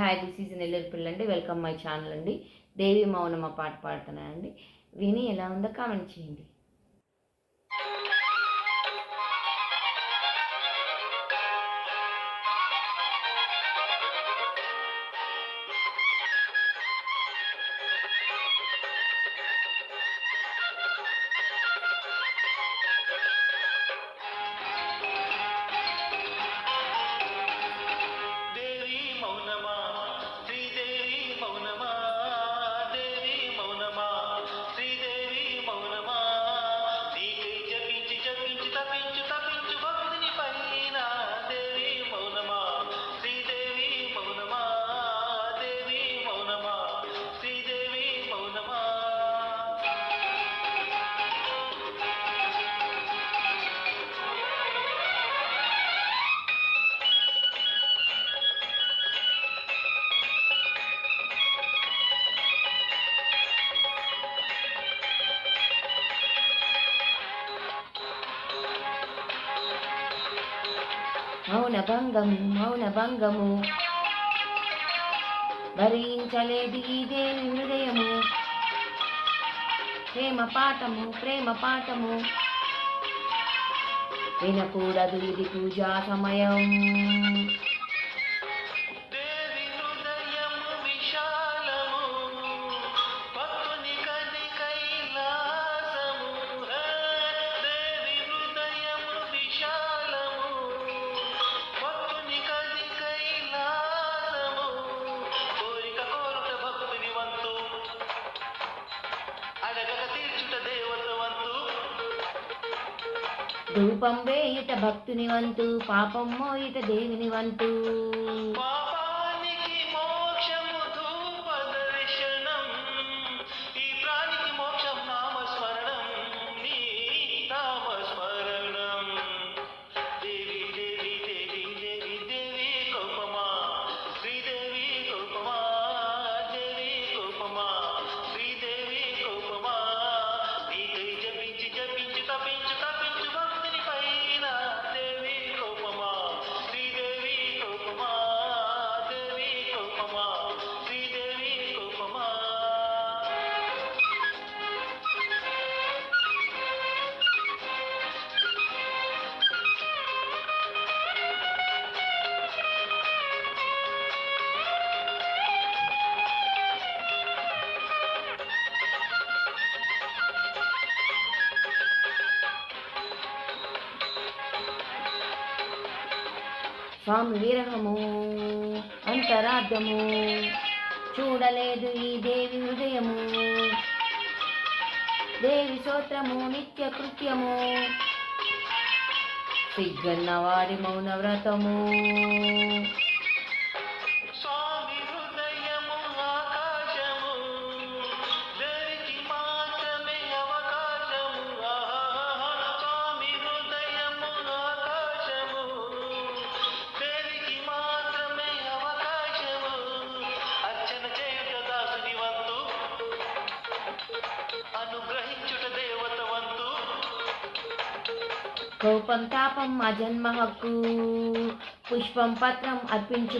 Hi this is Nellore పిల్లండి welcome my channel అండి. దేవి మౌనమ్మ పాట పాడుతున్నానండి. విని ఎలా ఉందో కామెంట్ చేయండి. మౌన భంగము మౌన భంగము. భరించలేదు ఈ హృదయము. ప్రేమ పాఠము ప్రేమ పాఠము. వినకూడదు ఇది పూజా సమయం. ధూపం వేయుట భక్తుని వంతు పాపం మోయుట దేవిని వంతు స్వామి విరహము అంతరార్థము. చూడలేదు ఈ దేవి హృదయము. దేవి స్తోత్రము నిత్య కృత్యము. సిగ్గన్న వారి కోపం తాపం మా జన్మ హక్కు పుష్పం పత్రం అర్పించు